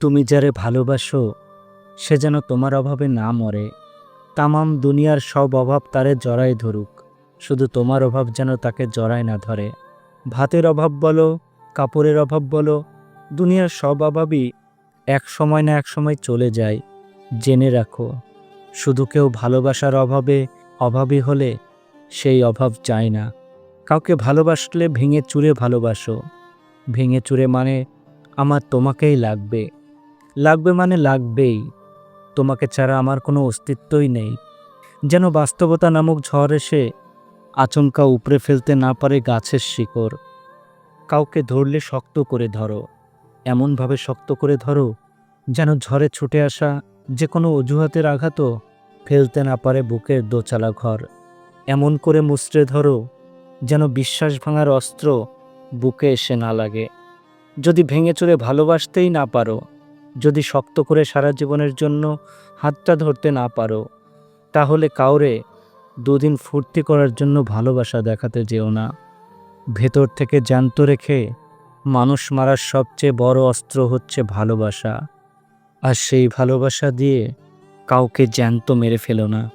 তুমি যারে ভালোবাসো, সে যেন তোমার অভাবে না মরে। তামাম দুনিয়ার সব অভাব তারে জড়ায় ধরুক, শুধু তোমার অভাব যেন তাকে জড়ায় না ধরে। ভাতের অভাব বলো, কাপড়ের অভাব বলো, দুনিয়ার সব অভাবই এক সময় না এক সময় চলে যায়। জেনে রাখো, শুধু কেউ ভালোবাসার অভাবে অভাবী হলে সেই অভাব চায় না। কাউকে ভালোবাসলে ভেঙে চুরে ভালোবাসো। ভেঙে চুরে মানে আমার তোমাকেই লাগবে। লাগবে মানে লাগবেই। তোমাকে ছাড়া আমার কোনো অস্তিত্বই নেই। যেন বাস্তবতা নামক ঝড় এসে আচমকা উপড়ে ফেলতে না পারে গাছের শিকড়। কাউকে ধরলে শক্ত করে ধরো, এমনভাবে শক্ত করে ধরো, যেন ঝড়ে ছুটে আসা যে কোনো অজুহাতের আঘাতও ফেলতে না পারে বুকের দোচালা ঘর। এমন করে মুচড়ে ধরো, যেন বিশ্বাস ভাঙার অস্ত্র বুকে এসে না লাগে। যদি ভেঙে চুরে ভালোবাসতেই না পারো যদি শক্ত করে সারা জীবনের জন্য হাতটা ধরতে না পারো, তাহলে কাউরে দুদিন ফুর্তি করার জন্য ভালোবাসা দেখাতে যেও না। ভেতর থেকে জ্যান্ত রেখে মানুষ মারার সবচেয়ে বড় অস্ত্র হচ্ছে ভালোবাসা। আর সেই ভালোবাসা দিয়ে কাউকে জ্যান্ত মেরে ফেলো না।